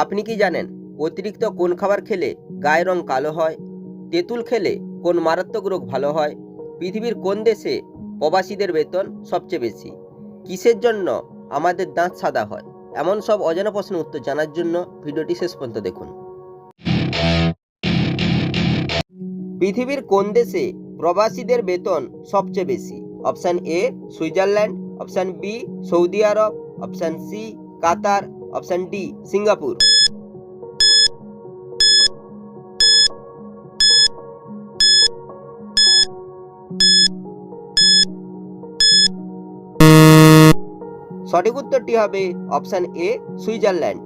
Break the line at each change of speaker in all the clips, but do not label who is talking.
আপনি কি জানেন অতিরিক্ত কোন খাবার খেলে গায়ের রং কালো হয়? তেঁতুল খেলে কোন মারাত্মক রোগ ভালো হয়? পৃথিবীর কোন দেশে প্রবাসীদের বেতন সবচেয়ে বেশি? কিসের জন্য আমাদের দাঁত সাদা হয়? এমন সব অজানা প্রশ্নের উত্তর জানার জন্য ভিডিওটি শেষ পর্যন্ত দেখুন। পৃথিবীর কোন দেশে প্রবাসীদের বেতন সবচেয়ে বেশি? Option A Switzerland, option B Saudi Arab, option C Qatar option D Singapore সঠিক উত্তরটি হবে অপশান এ সুইজারল্যান্ড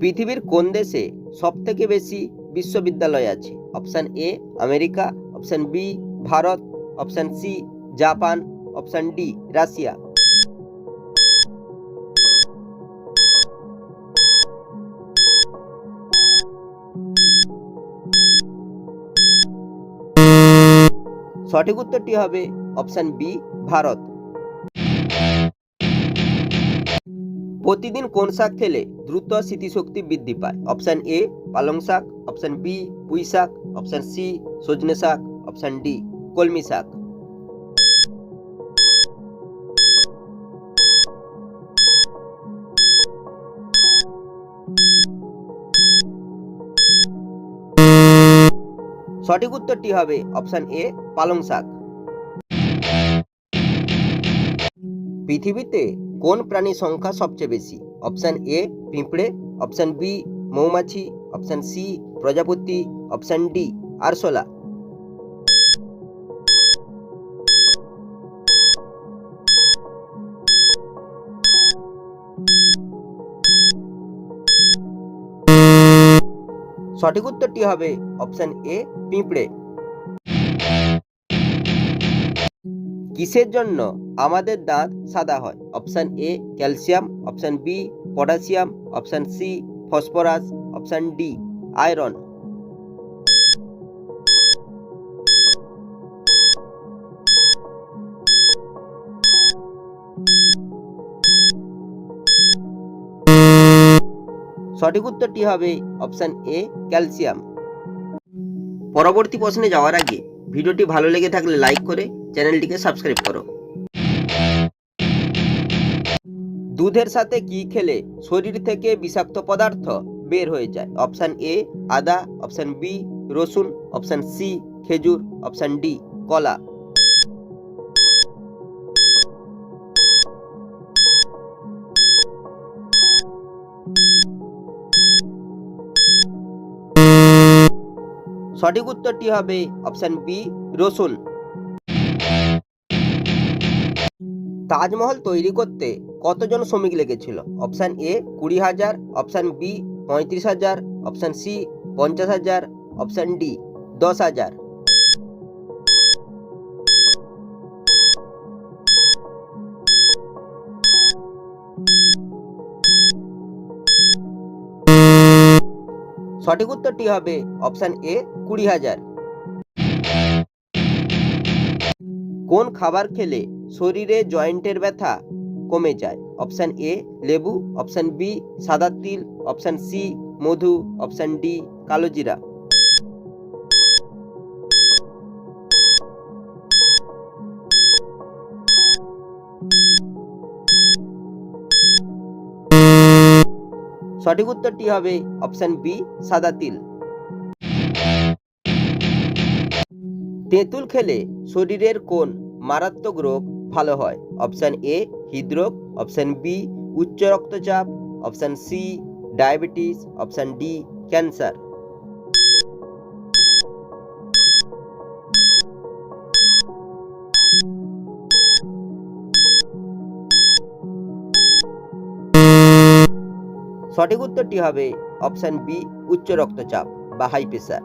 পৃথিবীর কোন দেশে সবথেকে বেশি বিশ্ববিদ্যালয় আছে? Option A America. Option B Bharat. Option C Japan. Option D Russia. সঠিক উত্তরটি হবে অপশান বি, ভারত। প্রতিদিন কোন শাক খেলে দ্রুত স্মৃতিশক্তি বৃদ্ধি পায়? অপশান এ, পালং শাক, অপশান বি, পুঁই শাক, অপশান সি, সজনে শাক, অপশান ডি, কলমি শাক। সঠিক উত্তরটি হবে অপশান এ, পালং শাক। পৃথিবীতে কোন প্রাণীর সংখ্যা সবচেয়ে বেশি? অপশান এ, পিঁপড়ে, অপশান বি, মৌমাছি, অপশান সি, প্রজাপতি, অপশান ডি, আরশোলা। সঠিক উত্তরটি হবে অপশান এ, পিঁপড়ে। কিসের জন্য আমাদের দাঁত সাদা হয়? Option A, calcium. Option B, potassium. Option C, phosphorus. Option D, iron. সঠিক উত্তরটি হবে অপশান এ, ক্যালসিয়াম। পরবর্তী প্রশ্নে যাওয়ার আগে ভিডিওটি ভালো লেগে থাকলে লাইক করে চ্যানেলটিকে সাবস্ক্রাইব করো। দুধের সাথে কি খেলে শরীর থেকে বিষাক্ত পদার্থ বের হয়ে যায়? অপশান এ, আদা, অপশান বি, রসুন, অপশান সি, খেজুর, অপশান ডি, কলা। সঠিক উত্তরটি হবে অপশান বি, রসুন। তাজমহল তৈরি করতে কতজন শ্রমিক লেগেছিল? অপশান এ, কুড়ি হাজার, অপশান বি, পঁয়ত্রিশ হাজার, অপশান সি, পঞ্চাশ হাজার, অপশান ডি, দশ হাজার। সঠিক উত্তরটি হবে অপশান এ, কুড়ি হাজার। কোন খাবার খেলে শরীরে জয়েন্টের ব্যথা কমে যায়? অপশান এ, লেবু, অপশান বি, সাদা তিল, অপশান সি, মধু, অপশান ডি, কালোজিরা। সঠিক উত্তরটি হবে অপশান বি, সাদা তিল। তেঁতুল খেলে শরীরের কোন মারাত্মক রোগ ভালো হয়। অপশান এ, হৃদরোগ। অপশান বি, উচ্চ রক্তচাপ। Option C, diabetes. Option D, cancer. সঠিক উত্তরটি হবে অপশান বি, উচ্চ রক্তচাপ বা হাই প্রেশার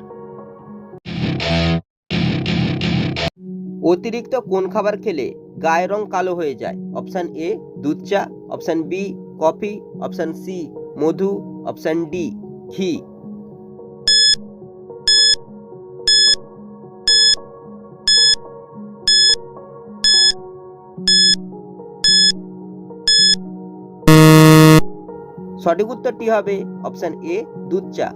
অতিরিক্ত কোন খাবার খেলে গায়ের রং কালো হয়ে যায়? অপশান এ, দুধ চা, option B, coffee, option C, মধু, অপশান ডি, ঘি। সঠিক উত্তরটি হবে অপশান এ দুধ চা।